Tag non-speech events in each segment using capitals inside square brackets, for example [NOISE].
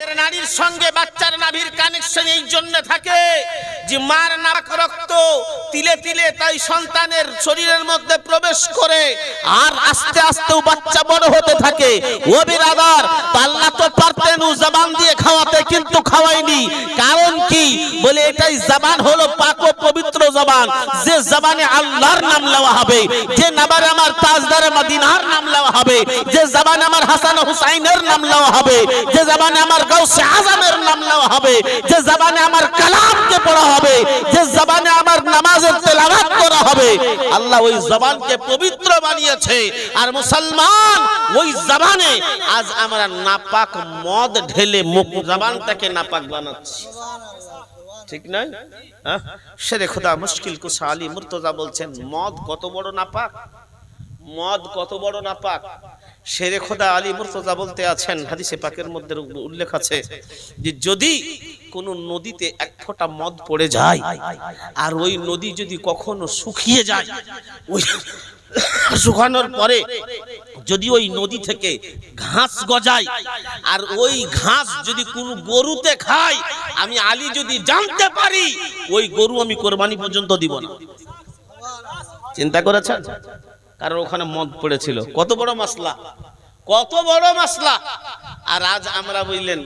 নারীর সঙ্গে বাচ্চার নাভির কানেকশন এই জন্য থাকে যে মার নাক রক্ত তিলে তিলে তাই সন্তানের শরীরের মধ্যে প্রবেশ করে। আর আস্তে আস্তে বাচ্চা বড় হতে থাকে। আল্লাহ তো পারতেন, জবান দিয়ে খাওয়াতে কিন্তু খাওয়াইনি কারণ কি? বলে এটাই জবান হলো পাক পবিত্র জবান। যে জবানে আল্লাহর নাম নেওয়া হবে, যে নাবারে আমার তাজদারে মদিনার নাম নেওয়া হবে, যে জবানে আমার হাসান হুসাইনের নাম নেওয়া হবে, যে জবানে আমার গাউসে আজমের নাম নেওয়া হবে। যে জবানে আমার কালামকে পড়া হবে, যে জবানে আমার নামাজের তেলাওয়াত করা হবে, আল্লাহ ওই জবানকে পবিত্র বানিয়েছে। আর মুসলমান, ওই জবানে আজ আমরা নাপাক মদ ঢেলে মুখ জবানটাকে নাপাক বানাচ্ছি। ঠিক নয় হ্যাঁ? শেরে খোদা মুশকিল কুসা আলী মুর্তজা বলছেন, মদ কত বড় নাপাক? মদ কত বড় নাপাক? শেরে খোদা আলী মুর্তজা বলতে আছেন, হাদিসে পাকের মধ্যে উল্লেখ আছে যে যদি কোন নদীতে এক ফোঁটা মদ পড়ে যায় আর ওই নদী যদি কখনো শুকিয়ে যায়, ওই শুকানোর পরে যদি ওই নদী থেকে ঘাস গজায় আর ওই ঘাস যদি কোনো গরুতে খায়, আমি আলী যদি জানতে পারি, ওই গরু আমি কোরবানি পর্যন্ত দিব না। চিন্তা করেছেন? কারণ ওখানে মদ পড়েছিল। কত বড় মাসলা? কত বড় মাসলা? আর আজ আমরা বুঝলেন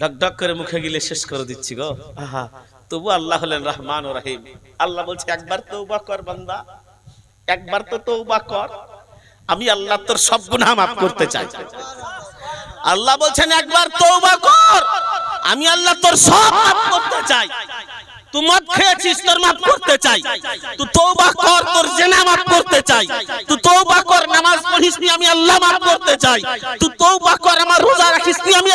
ঢক ঢক করে মুখে গিলে শেষ করে দিচ্ছি গো। আহা, তবু আল্লাহ হলেন রহমান ও রাহিম। আল্লাহ বলছে, একবার তৌবা কর বান্দা। একবার তো তৌবা কর। আমি আল্লাহ তোর সব গুনাহ মাফ করতে চাই। আল্লাহ বলছেন, একবার তৌবা কর। আমি আল্লাহ তোর সব মাফ করতে চাই। তোর মাফ চাই। তুই তোর মাফ করতে চাই। তুই পড়িস আমি আল্লাহ মাফ করতে চাই। তুই আমি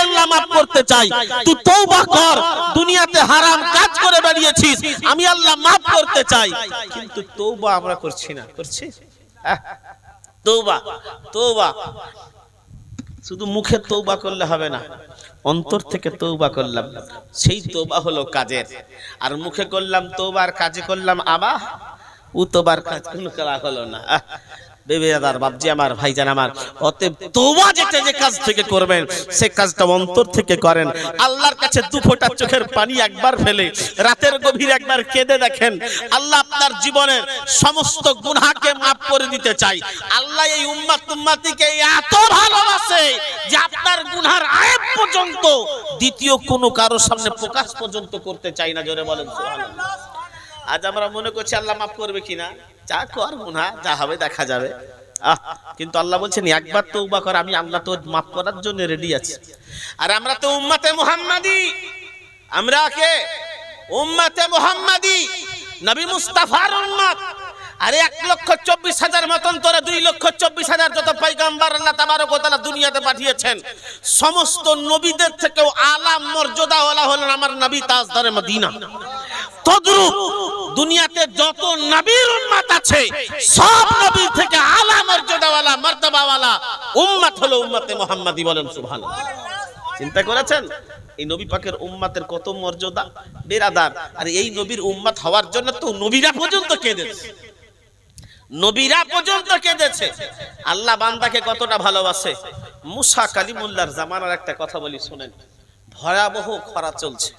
দুনিয়াতে হারাম কাজ করে বেরিয়েছিস, আমি আল্লাহ মাফ করতে চাই। কিন্তু তৌবা আমরা করছি না, করছি? তৌবা তৌবা শুধু মুখে তৌবা করলে হবে না। অন্তর থেকে তৌবা করলাম। সেই তোবা হলো কাজের। আর মুখে করলাম তোবার কাজে করলাম আবা উতবার তোবার কাজ কোনো করা হলো না। আমার, ভাইজান আমার, অতএব তৌবা যেটা যে কাজ থেকে করবেন, সে কাজটা অন্তর থেকে করেন। আল্লাহর কাছে দু ফোঁটা চোখের পানি একবার ফেলে, রাতের একবার কেঁদে দেখেন আপনার জীবনের সমস্ত গুনাহকে মাফ করে দিতে চাই। আল্লাহ এই উম্মাত উম্মাতিকে এত ভালোবাসে যে আপনার গুনহার আয়েব পর্যন্ত, দ্বিতীয় কোনো কারোর সামনে প্রকাশ পর্যন্ত করতে চাই না, জোরে বলেন আজ আমরা মনে করছি আল্লাহ মাফ করবে কিনা? যা কর গুনাহ যা হবে দেখা যাবে। আহ, কিন্তু আল্লাহ বলছেন একবার তৌবা কর আমি আল্লাহ তো মাফ করার জন্য রেডি আছি। আর আমরা তো উম্মতে মুহাম্মাদি। আমরা কে? উম্মতে মুহাম্মাদি। নবী মুস্তাফার উম্মত। আরে এক লক্ষ চব্বিশ হাজার মতন তোরা দুই লক্ষ চব্বিশ হাজার যত পাইগাম্বার আল্লাহ তাবারক তাআলা দুনিয়াতে পাঠিয়েছেন সমস্ত নবীদের থেকেও আলাম মর্যাদা ওয়ালা হলেন আমার নবী তাজদারে মদিনা। তদ্রুপ দুনিয়াতে যত নবীর উম্মত আছে, সব নবীর থেকে আলা মর্যাদাওয়ালা, মর্তবাওয়ালা উম্মত হলো উম্মতে মুহাম্মাদি বলেন সুবহানাল্লাহ। চিন্তা করেছেন? এই নবী পাকের উম্মাতের কত মর্যাদা? বেরাদার। আর এই নবীর উম্মাত হওয়ার জন্য তো নবীরা পর্যন্ত কেঁদেছে। নবীরা পর্যন্ত কেঁদেছে। আল্লাহ বান্দাকে কতটা ভালোবাসে? মুসা কালিমুল্লাহর জামানার একটা কথা বলি, শুনেন। ভয়াবহ খরা চলছে।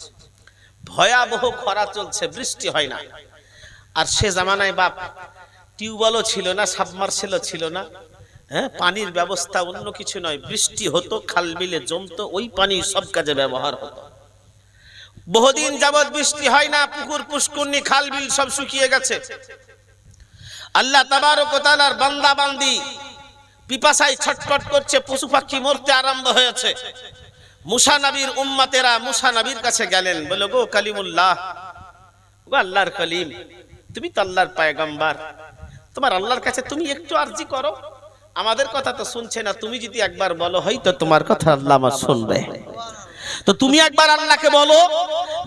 ভয়াবহ খরা চলছে, বৃষ্টি হয় না। আর সে জামানায় বাপ, টিউবওয়েলও ছিল না, সাবমার্সেলও ছিল না। হ্যাঁ পানির ব্যবস্থা অন্য কিছু নয়, বৃষ্টি হতো, খাল বিলে জমতো, ওই পানি সব কাজে ব্যবহার হতো। বহুদিন যাবৎ বৃষ্টি হয় না, পুকুর পুষ্কুন্নি খাল বিল সব শুকিয়ে গেছে। আল্লাহ তাবারক ও তাআলার বান্দা বান্দি পিপাসায় ছটফট করছে, পশু পাখি মরতে আরম্ভ হয়েছে। মুসা নবীর উম্মতেরা মুসা নবীর কাছে গেলেন, বলে, গো কালিমুল্লাহ, গো আল্লাহর কলিম, তুমি তো আল্লাহর পায়গাম্বার। তোমার আল্লাহর কাছে তুমি একটু আরজি করো। আমাদের কথা তো শুনছে না, তুমি যদি একবার বলো, হয়তো তোমার কথা আল্লাহ আমার শুনবে। তো তুমি একবার আল্লাহকে বলো,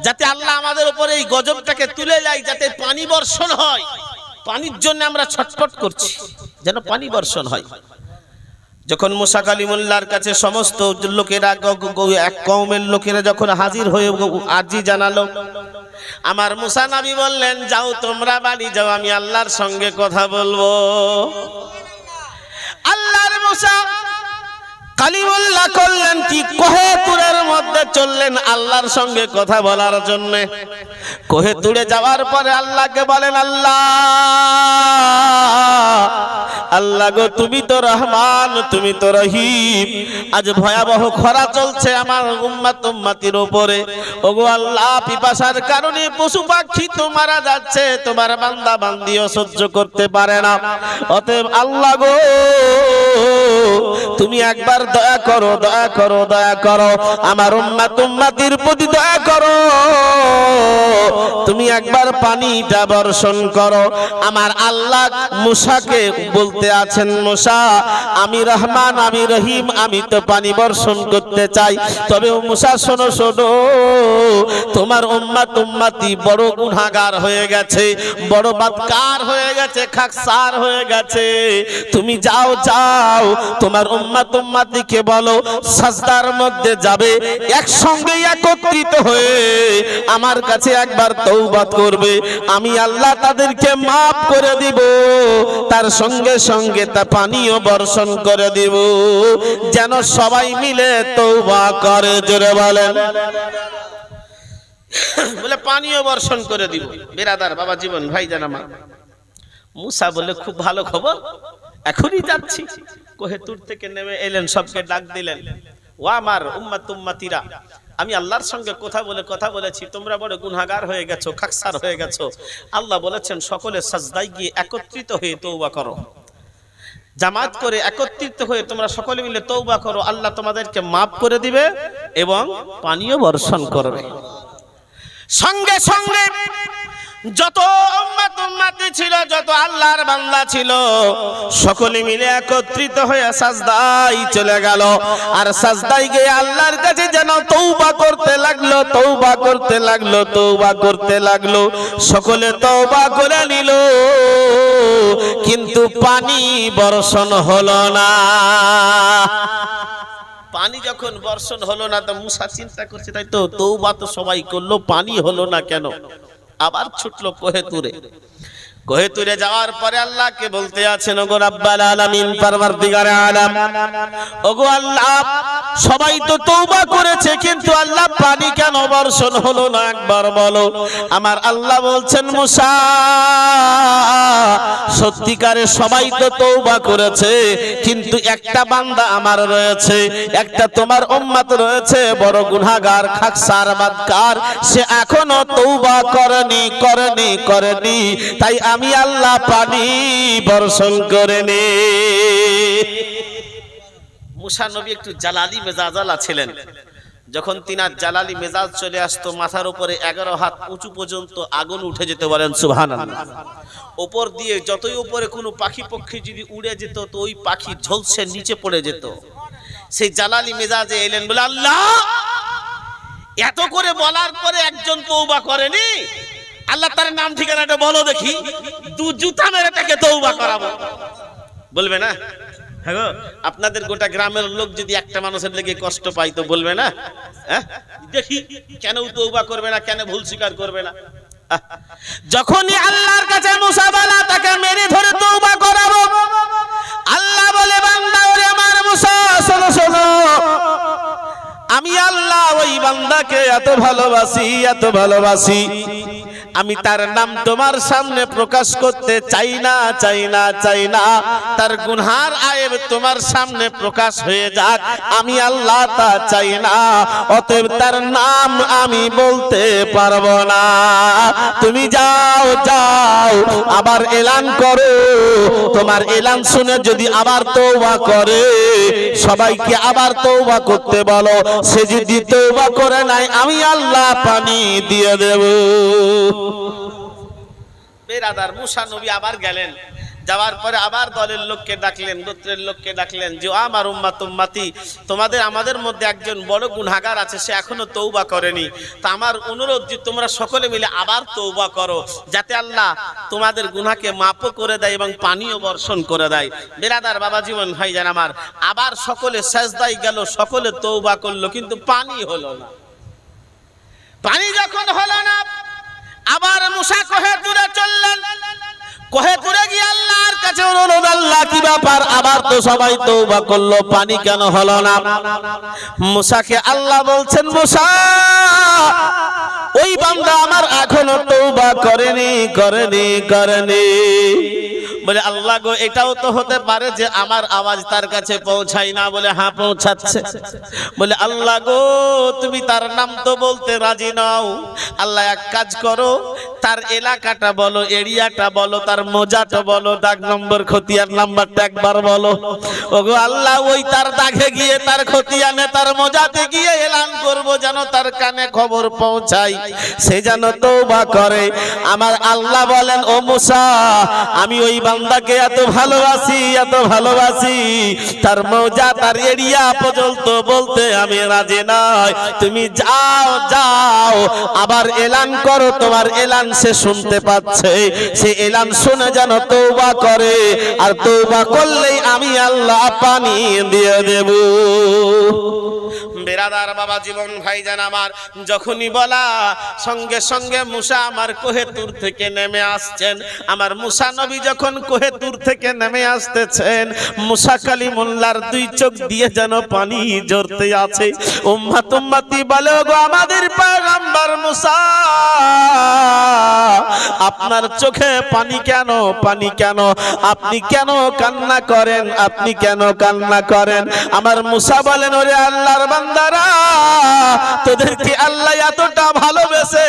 যাতে আল্লাহ আমাদের উপরে এই গজবটাকে তুলে যায় যাতে পানি বর্ষণ হয়। পানির জন্য আমরা ছটফট করছি, যেন পানি বর্ষণ হয়। যখন মুসা কালিমুল্লাহর কাছে সমস্ত লোকেরা এক কওমের লোকেরা যখন হাজির হয়ে আরজি জানালো, আমার মুসা নবী বললেন, যাও তোমরা বাড়ি যাও, আমি আল্লাহর সঙ্গে কথা বলব। আল্লাহর মুসা কালিমুল্লাহ করলেন কি? কোহেতুরের মধ্যে চললেন আল্লাহর সঙ্গে কথা বলার জন্য। কোহেতুরে যাওয়ার পরে আল্লাহকে বলেন, আল্লাহ আল্লাহ গো, তুমি তো রহমান, তুমি তো রহিম। আজ ভয়াবহ খরা চলছে আমার উম্মাত উম্মাতির উপরে। ওগো আল্লাহ, পিপাসার কারণে পশু পাখি তো মারা যাচ্ছে, তোমার বান্দা বান্দিও সহ্য করতে পারে না। অতএব আল্লাহ গো, তুমি একবার দয়া করো দয়া করো দয়া করো। আমার উম্মাত উম্মাতির প্রতি দয়া করো। তুমি একবার পানিটা বর্ষণ করো। আমার আল্লাহ মুসাকে বলতে আছেন, মুসা, আমি রহমান, আমি রহিম, আমি তো পানি বর্ষণ করতে চাই। তবে মুসা, শোনো শোনো, তোমার উম্মাত, উম্মাতি বড় গুনাহগার হয়ে গেছে, বড় বাদকার হয়ে গেছে, খাকসার হয়ে গেছে। তুমি যাও যাও, তোমার উম্মাত, উম্মাতিকে বলো, সাজদার মধ্যে যাবে, একসঙ্গে একত্রিত হয়ে আমার কাছে একবার তৌবা করবে, আমি আল্লাহ তাদেরকে মাফ করে দিব, তার সঙ্গে সঙ্গে তা পানীয় বর্ষণ করে দিব, যেন সবাই মিলে তৌবা করে, জোরে বলেন। বলে পানীয় বর্ষণ করে দিব। বেরাদার, বাবা জীবন ভাই জান আমার। মুসা বলে খুব ভালো খবর, এখনই যাচ্ছি। কোহেতুর থেকে নেমে এলেন, সবকে ডাক দিলেন। ও আমার উম্মাত, উম্মাতিরা আমি আল্লাহর সঙ্গে কথা বলে কথা বলেছি, তোমরা বড় গুনাগার হয়ে গেছো, খাকসার হয়ে গেছো। আল্লাহ বলেছেন সকলে সাজদায় গিয়ে একত্রিত হয়ে তৌবা করো। জামাত করে একত্রিত হয়ে তোমরা সকলে মিলে তৌবা করো, আল্লাহ তোমাদেরকে মাফ করে দিবে এবং পানীয় বর্ষণ করবে। সঙ্গে সঙ্গে যত উম্মাত ছিল, যত আল্লাহর বান্দা ছিল, সকলে মিলে একত্রিত হয়ে সাজদাই চলে গেল। আর সাজদাই গিয়ে আল্লাহর কাছে যেন তৌবা করতে লাগল তৌবা করতে লাগল তৌবা করতে লাগল। সকলে তৌবা করে নিল, কিন্তু পানি বর্ষণ হলো না। পানি যখন বর্ষণ হলো না, তো মুসা চিন্তা করছে, তাই তো তৌবা তো সবাই করল, পানি হলো না কেন? আবার ছুটলো কোহেতুরে কোহেতুরে যাওয়ার পরে আল্লাহকে বলতে আছেন, ওগো রাব্বাল আলামিন পারওয়ারদিগারে আলাম। ওগো আল্লাহ, সবাই তো তৌবা করেছে, কিন্তু আল্লাহ পানি কেন বর্ষণ হলো না, একবার বলো। আমার আল্লাহ বলছেন, মুসা, সত্যিকারে সবাই তো তৌবা করেছে, কিন্তু একটা বান্দা আমার রয়েছে, একটা তোমার উম্মত রয়েছে, বড় গুনাহগার, খাকসার বাদকার, সে এখনও তৌবা করেনি করেনি করেনি, তাই আমি আল্লাহ পানি বর্ষণ করে নে মুসা নবী একটু জালালি মেজাজালা ছিলেন। যখন তিনার জালালি মেজাজ চলে আসতো, মাথার উপরে এগারো হাত উঁচু পর্যন্ত আগুন উঠে যেতে বলেন সুহান ওপর দিয়ে যতই উপরে কোনো পাখি পক্ষী যদি উড়ে যেত, তো ওই পাখি ঝলসে নিচে পড়ে যেত। সেই জালালি মেজাজে এলেন বলে, আল্লাহ, এত করে বলার পরে একজন তৌবা করেনি? আল্লাহ তার নাম ঠিকানাটা বলো দেখি, দু জুতা মেরে তাকে তৌবা করাবো। বলবে না? হ্যাঁ আপনাদের গোটা গ্রামের লোক যদি একটা মানুষের লেগে কষ্ট পায় তো বলবে না? হ্যাঁ? দেখি, কেন তৌবা করবে না, কেন ভুল স্বীকার করবে না? যখনই আল্লাহর কাছে মুসা বলা তাকে মেরে ধরে তৌবা করাবো, আল্লাহ বলে, বান্দা, ওরে আমার মুসা, শোনো শোনো। আমি আল্লাহ, ওই বান্দাকে এত ভালোবাসি এত ভালোবাসি। আমি তার নাম তোমার সামনে প্রকাশ করতে চাই না চাই না চাই না। তার গুনহার আয়েব তোমার সামনে প্রকাশ হয়ে যাক। আমি আল্লাহ তা চাই না, অতএব তার নাম আমি বলতে পারব না। তুমি যাও যাও, আবার এলান করো। তোমার এলান শুনে যদি আবার তৌবা করে, সবাইকে আবার তৌবা করতে বলো। সে যদি তৌবা করে নাই, আমি আল্লাহ পানি দিয়ে দেব। বেরাদার মুসা নবী আবার গেলেন। যাওয়ার পরে আবার দলের লোককে ডাকলেন, গোত্রের লোককে ডাকলেন যে "ও আমার উম্মা তুম্মাতি তোমাদের, আমাদের মধ্যে একজন বড় গুনাগার আছে, সে এখনও তৌবা করেনি। তা আমার অনুরোধ যে, তোমরা সকলে মিলে আবার তৌবা করো, যাতে আল্লাহ তোমাদের গুনাকে মাপও করে দেয় এবং পানিও বর্ষণ করে দেয়। বেরাদার বাবা জীবন, ভাই জান আমার, আবার সকলে সেজদাই গেল, সকলে তৌবা করল, কিন্তু পানি হলো না। পানি যখন হলো না আবার মুসা কহে দূরে চললেন। কহে দূরে গিয়ে আল্লাহর কাছে অনুরোধ, আল্লাহ কি ব্যাপার? আবার তো সবাই তৌবা করল, পানি কেন হলো না? মুসাকে আল্লাহ বলছেন, মুসা, ওই বান্দা আমার এখনও তৌবা করেনি করেনি করেনি। বলে, আল্লাহ গো, এটাও তো হতে পারে যে আমার আওয়াজ তার কাছে পৌঁছায় না বলে হ্যাঁ পৌঁছাচ্ছে। বলে, আল্লাহ গো, তুমি তার নাম তো বলতে রাজি নাও। আল্লাহ, এক কাজ করো, তার এলাকাটা বলো, এরিয়াটা বলো, তার মোজাটা বলো, দাগ নম্বর, খতিয়ার নাম্বারটা একবার বলো। ওগো, আল্লাহ, ওই তার দাগে গিয়ে, তার খতিয়ানে, তার মোজাতে গিয়ে এলান করব যেন তার কানে খবর পৌঁছায়। সে যেন তৌবা করে আমার আল্লাহ বলেন, ও মুসা, আমি ওই বান্দাকে এত ভালোবাসি এত ভালোবাসি। তার মৌজা, তার এরিয়া পর্যন্ত বলতে আমি রাজি নয় তুমি যাও যাও। আবার এলান করো, তোমার এলান সে শুনতে পাচ্ছে। সে এলান শুনে যেন তৌবা করে। আর তৌবা করলেই আমি আল্লাহ পানি দিয়ে দেব। বেরাদার বাবা, জীবন ভাইজান আমার, যখনই বলা, সঙ্গে সঙ্গে মুসা আমার কোহেতুর থেকে নেমে আসছেন। আমার মুসা নবী যখন কোহেতুর থেকে নেমে আসতেছেন, মুসা কালিমুল্লার দুই চোখ দিয়ে যেন পানি ঝরতে আছে। উম্মা তুম্মাতি বলে গো, আমাদের পয়গম্বর মুসা। আপনার চোখে পানি কেন? পানি কেন? আপনি কেন কান্না করেন? আপনি কেন কান্না করেন? আমার মুসা বলেন, ওরে আল্লাহর বান্দারা, তোদেরকে আল্লাহ এতটা ভালোবেসে।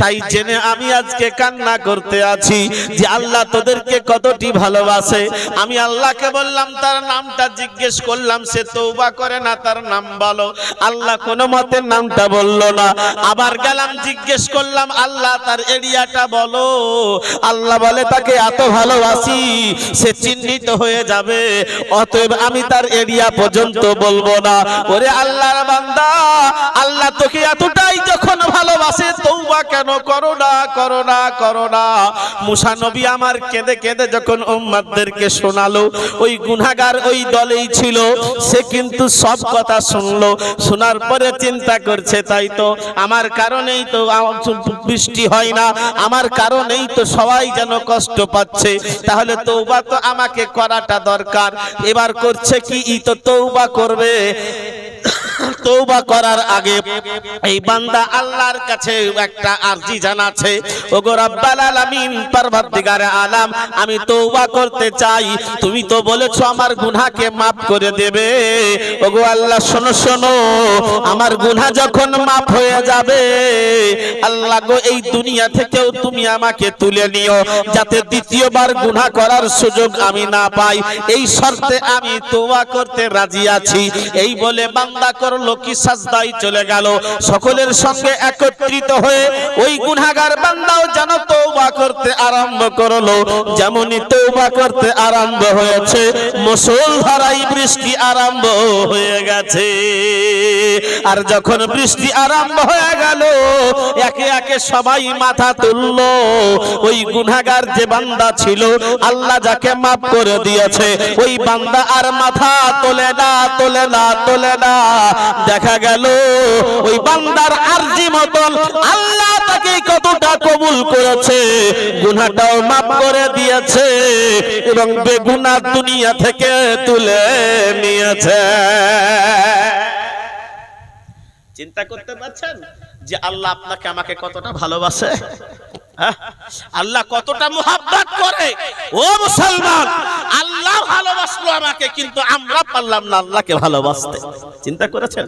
তাই জেনে আমি আজকে কান্না করতে আছি যে আল্লাহ তোদেরকে কতটি ভালোবাসে। আমি আল্লাহকে বললাম, তার নামটা জিজ্ঞেস করলাম, সে তৌবা করে না, তার নাম বলো। আল্লাহ কোনো মতে নামটা বলল না। আবার গেলাম, জিজ্ঞেস করলাম, আল্লাহ তার এরিয়াটা বলো। আল্লাহ বলে, তাকে এত ভালোবাসি, সে চিহ্নিত হয়ে যাবে। অতএব আমি তার এরিয়া পর্যন্ত বলব না। ওরে আল্লাহর বান্দা, আল্লাহ তোকে এতটাই যখন ভালোবাসে তৌবা কেন করো না করো না করো না? মুসা নবী আমার কেঁদে কেঁদে যখন উম্মাদদেরকে শোনালো, ওই গুনাগার ওই দলেই ছিল, সে কিন্তু সব কথা শুনলো। শোনার পরে চিন্তা করছে, তাই তো, আমার কারণেই তো বৃষ্টি হয় না আমার কারণেই তো সবাই যেন কষ্ট পাচ্ছে। তাহলে তৌবা তো আমাকে করাটা দরকার। এবার করছে কি? ই তো তৌবা করবে। [COUGHS] তৌবা করার আগে এই বান্দা আল্লাহর কাছে একটা আরজি জানাচ্ছে। ওগো রাব্বাল আলামিন পরবর্তীগারে আলাম আমি তৌবা করতে চাই। তুমি তো বলেছ আমার গুনাহকে maaf করে দেবে। ওগো আল্লাহ শোনো শোনো আমার গুনাহ যখন maaf হয়ে যাবে আল্লাহ গো এই দুনিয়া থেকেও তুমি আমাকে তুলে নিও, যাতে দ্বিতীয়বার গুনাহ করার সুযোগ আমি না পাই। এই শর্তে আমি তৌবা করতে রাজি আছি। এই বলে বান্দা করল কি সাজদাই চলে গেল। সকলের সঙ্গে একত্রিত হয়ে ওই গুনাহগার বান্দাও যেন তৌবা করতে আরম্ভ করল। যেমনই তৌবা করতে আরম্ভ হয়েছে মুসলধারাই বৃষ্টি আরম্ভ হয়ে গেছে। আর যখন বৃষ্টি আরম্ভ হয়ে গেল, একে একে সবাই মাথা তুললো ওই গুনাহগার যে বান্দা ছিল, আল্লাহ যাকে মাফ করে দিয়েছে, ওই বান্দা আর মাথা তোলে না তোলে না তোলে না দেখা গেল, ওই বান্দার আরজি মতন আল্লাহ তাকে কতটা কবুল করেছে, গুনাহটাও মাফ করে দিয়েছে এবং বেগুনা দুনিয়া থেকে তুলে নিয়েছে চিন্তা করতে পারছেন যে আল্লাহ আপনাকে আমাকে কতটা ভালোবাসে? আল্লাহ কতটা মোহাব্বত করে। ও মুসলমান, আল্লাহ ভালোবাসলো আমাকে, কিন্তু আমরা পারলাম না আল্লাহকে ভালোবাসতে। চিন্তা করেছেন?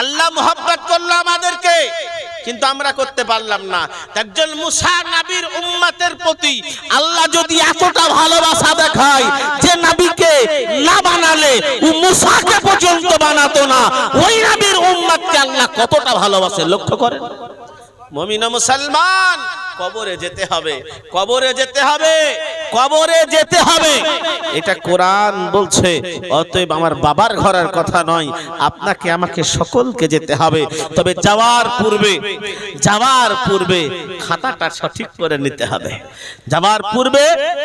আল্লাহ মোহাব্বত করল আমাদেরকে, কিন্তু আমরা করতে পারলাম না। একজন মুসা নাবির উম্মতের প্রতি আল্লাহ যদি এতটা ভালোবাসা দেখায় যে নাবিকে না বানালে, ও মুসাকে পর্যন্ত বানাতো না, ওই নাবির উম্মতকে আল্লাহ কতটা ভালোবাসে, লক্ষ্য করেন? মমিনা মুসলমান কবরে যেতে হবে। কবরে যেতে হবে। কবরে যেতে হবে। এটা কোরআন বলছে। অতএব আমার বাবার ঘরের কথা নয়। আপনাকে, আমাকে সকলকে যেতে হবে। তবে যাওয়ার পূর্বে যাওয়ার পূর্বে খাতাটা সঠিক করে নিতে হবে। যাওয়ার পূর্বে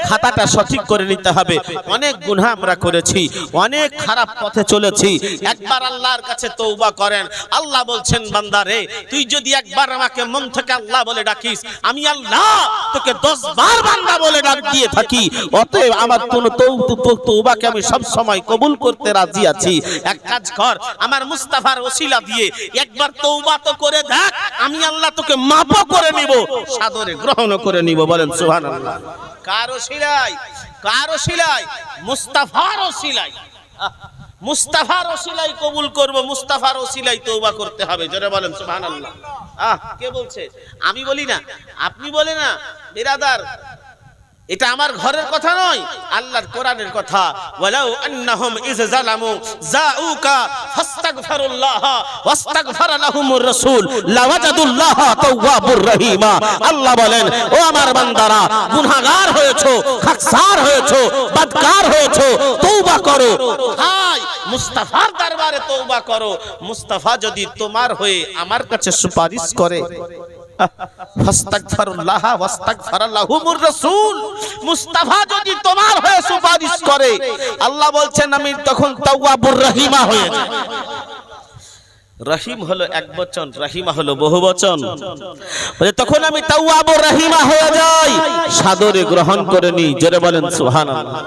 খাতাটা সঠিক করে নিতে হবে। অনেক গুনাহ আমরা করেছি, অনেক খারাপ পথে চলেছি। একবার আল্লাহর কাছে তৌবা করেন। আল্লাহ বলছেন বান্দারে তুই যদি একবার আমাকে মন থেকে আল্লাহ বলে ডাকিস, আমি আল্লাহ তোকে দশ বার বান্দা বলে ডাক দিয়ে থাকি, অতএব আমার কোন তৌবাকে আমি সব সময় কবুল করতে রাজি আছি। এক কাজ কর, আমার মুস্তাফার ওসিলা দিয়ে একবার তৌবা তো করে দেখ, আমি আল্লাহ তোকে মাপও করে নিব, সাদরে গ্রহণ করে নিব, বলেন সুবহানাল্লাহ। কার ওসিলাই? কার ওসিলাই? মুস্তাফার ওসিলাই। মুস্তাফার ওসিলাই কবুল করব, মুস্তাফার ওসিলাই তৌবা করতে হবে, জোরে বলেন সুবহানাল্লাহ। আহ, কে বলছে? আমি বলি না। আপনি বলে না, বিরাদার এটা আমার ঘরের কথা নয়, আল্লাহর কোরআনের কথা। ওয়ালাউ আন্নাহুম ইজ জালামু জাউকা ফাস্তাগফিরুল্লাহ, ওয়াস্তাগফার লাহুমুর রাসূল, লাওয়াজাদুল্লাহ তাওয়াবুর রহিমা। আল্লাহ বলেন, ও আমার বান্দারা, গুনাহগার হয়েছো, খাকসার হয়েছো, বদকার হয়েছো, তওবা করো। হাই মুস্তাফার দরবারে তওবা করো। মুস্তাফা যদি তোমার হয়ে আমার কাছে সুপারিশ করে আমি রহিমা বহু বচন। তখন আমি রহিমা হয়ে যাই, সাদরে গ্রহণ করে নি জোরে বলেন, সুবহানাল্লাহ।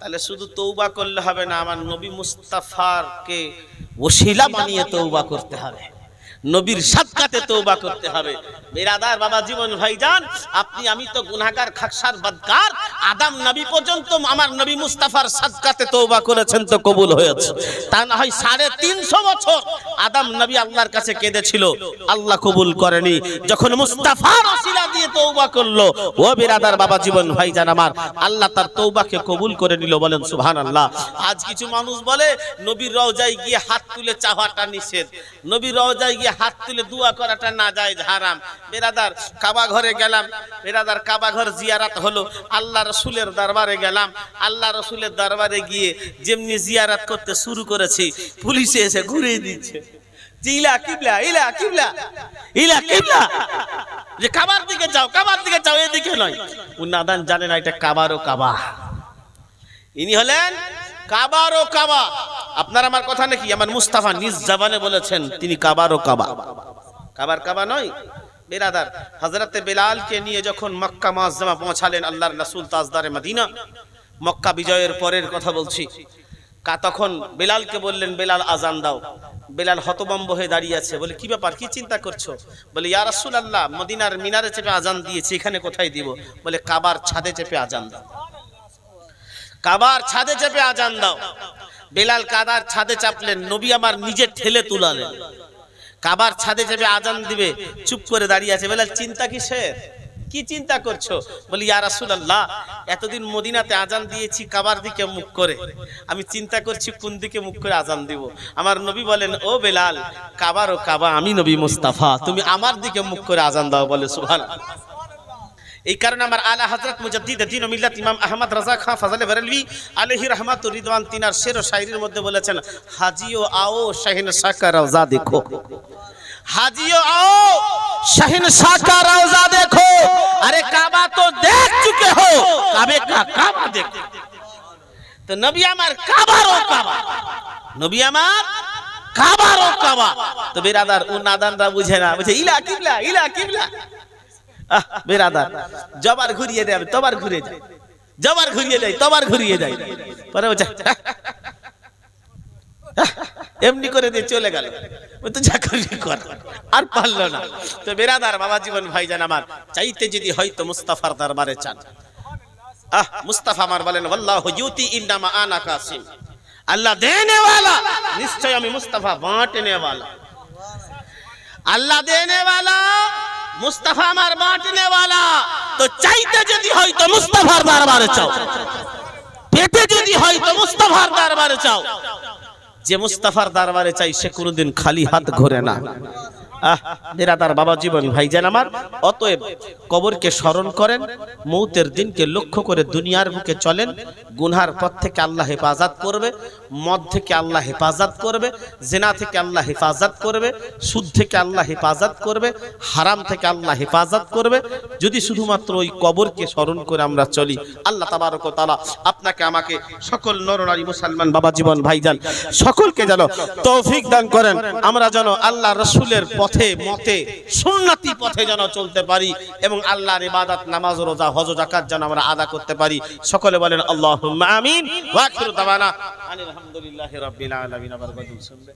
তাহলে শুধু তৌবা করলে হবে না, আমার নবী মুস্তাফার কে ওসিলা বানিয়ে তৌবা করতে হবে। নবীর সাক্ষাতে তৌবা করতে হবে। বেরাদার বাবা জীবন ভাইজান, আপনি, আমি তো গুনাহগার, খাকসার বদকার, আদম নবী পর্যন্ত আমার নবী মুস্তাফার সাক্ষাতে তৌবা করেছেন তো কবুল হয়েছে। তা না হয় সাড়ে তিনশো বছর আদম নবী আল্লাহর কাছে কেঁদেছিল, আল্লাহ কবুল করেনি। যখন মুস্তাফার ওসিলা দিয়ে তৌবা করল, ও বিরাদার বাবা জীবন ভাইজান আমার, আল্লাহ তার তৌবাকে কবুল করে নিল, বলেন, সুবহানাল্লাহ। আজ কিছু মানুষ বলে, নবীর রওজায় গিয়ে হাত তুলে চাওয়াটা নিষেধ। নবীর রওজায় গিয়ে হাত তুলে দোয়া করাটা না যায় হারাম। বেরাদার কাবা ঘরে গেলাম। বেরাদার কাবা ঘর জিয়ারাত হলো আল্লাহ রসুলের দরবারে গেলাম। আল্লাহ রসুলের দরবারে গিয়ে যেমনি জিয়ারাত করতে শুরু করেছি, পুলিশে এসে ঘুরে দিচ্ছে। যে যে ইনি হলেন কাবার ও কাবা। আপনার আমার কথা নাকি? আমার মুস্তাফা নিজ জাবানে বলেছেন, তিনি কাবার ও কাবা। কাবার কাবা নয় বেরাদার হজরতে বেলালকে নিয়ে যখন মক্কা মুআজ্জামা পৌঁছালেন আল্লাহর রাসূল তাজদারে মদিনা, মক্কা বিজয়ের পরের কথা বলছি। কা তখন বেলালকে বললেন, বেলাল, আজান দাও। বেলাল হতবম্ব হয়ে দাঁড়িয়ে আছে। বলে, কি ব্যাপার? কি চিন্তা করছ? বলে, ইয়া রাসূলুল্লাহ, মদিনার মিনারে চেপে আজান দিয়েছি, এখানে কোথায় দিব? বলে, কাবার ছাদে চেপে আজান দাও। কাবার ছাদে চেপে আজান দাও। বেলাল কাদার ছাদে চাপলেন, নবী আমার নিজে ঠেলে তুলালেন। কাবার ছাদে চেপে আজান দিবে, চুপ করে দাঁড়িয়ে আছে। বেলাল, চিন্তা কি কিসের? কি চিন্তা করছ? বলি, ইয়া রাসূলুল্লাহ, এতদিন মদিনাতে আজান দিয়েছি কাবার দিকে মুখ করে। আমি চিন্তা করছি কোন দিকে মুখ করে আজান দিব। আমার নবী বলেন, ও বেলাল, কাবার ও কাবা, আমি নবী মুস্তাফা, তুমি আমার দিকে মুখ করে আজান দাও বলে, সুবহানাল্লাহ। এই কারণে আমার আলা হযরত মুজাদ্দিদ দ্বীন ও মিল্লাত ইমাম আহমদ রাজা খান ফজলে বেরেলভি আলাইহি রাহমাতুর রিদওয়ান তিনার শের ও শায়রির মধ্যে বলেছেন হাজিও আও শাহিন শাকা রওজা দেখো। হাজিও আও শাহিন শাকা রওজা দেখো। আরে কাবা তো দেখ চুকে হো, কাবে কা কাবা দেখো। তো নবী আমার কাবারও কাবা। নবী আমার কাবারও কাবা। তো বিরাদার, ও নাদানরা বুঝে না, বুঝে ইলা কিবলা ইলা কিবলা। বেরাদার। জবার ঘুরিয়ে দেবে যায় জবার ঘুরিয়ে ঘুরিয়ে পরে এমনি করে দিয়ে চলে গেল। আর পারল না। তো বেরাদার বাবা জীবন ভাইজান আমার, চাইতে যদি হয়তো মুস্তাফার দরবারে চান। আহ, মুস্তাফা আমার বলেন আল্লাহ ইউতি আল্লাহ দেনেওয়ালা, নিশ্চয় আমি মুস্তাফা বাঁটনেওয়ালা। আল্লাহ দেনেওয়ালা। মুস্তাফা আমার বাঁটনে वाला তো চাইতে যদি হয় তো মুস্তাফার দরবারে চাও। পেতে যদি হয় তো মুস্তাফার দরবারে চাও। যে মুস্তাফার দরবারে চাই সে কোনোদিন খালি হাত ঘোরে না। আহ নিরাদার বাবা জীবন ভাইজান আমার। অতএব কবরকে স্মরণ করেন, মৌতের দিনকে লক্ষ্য করে দুনিয়ার বুকে চলেন। গুনহার পথ থেকে আল্লাহ হেফাজত করবে, মদ থেকে আল্লাহ হেফাজত করবে, জেনা থেকে আল্লাহ হেফাজত করবে, সুদ থেকে আল্লাহ হেফাজত করবে, হারাম থেকে আল্লাহ হেফাজত করবে। যদি শুধুমাত্র ওই কবরকে স্মরণ করে আমরা চলি, আল্লাহ তাবারক ও তাআলা আপনাকে, আমাকে সকল নরনারী মুসলমান বাবা জীবন ভাইজান সকলকে যেন তৌফিক দান করেন। আমরা যেন আল্লাহ রসুলের পথে মতে, সুন্নতি পথে যেন চলতে পারি এবং আল্লাহর ইবাদত, নামাজ, রোজা, হজ জাকাত যেন আমরা আদা করতে পারি। সকলে বলেন, আল্লাহুম্মা আমিন। ওয়া আখিরু দাওয়ানা। আলহামদুলিল্লাহি রাব্বিল আলামিন। আবার বলুন শুনবে?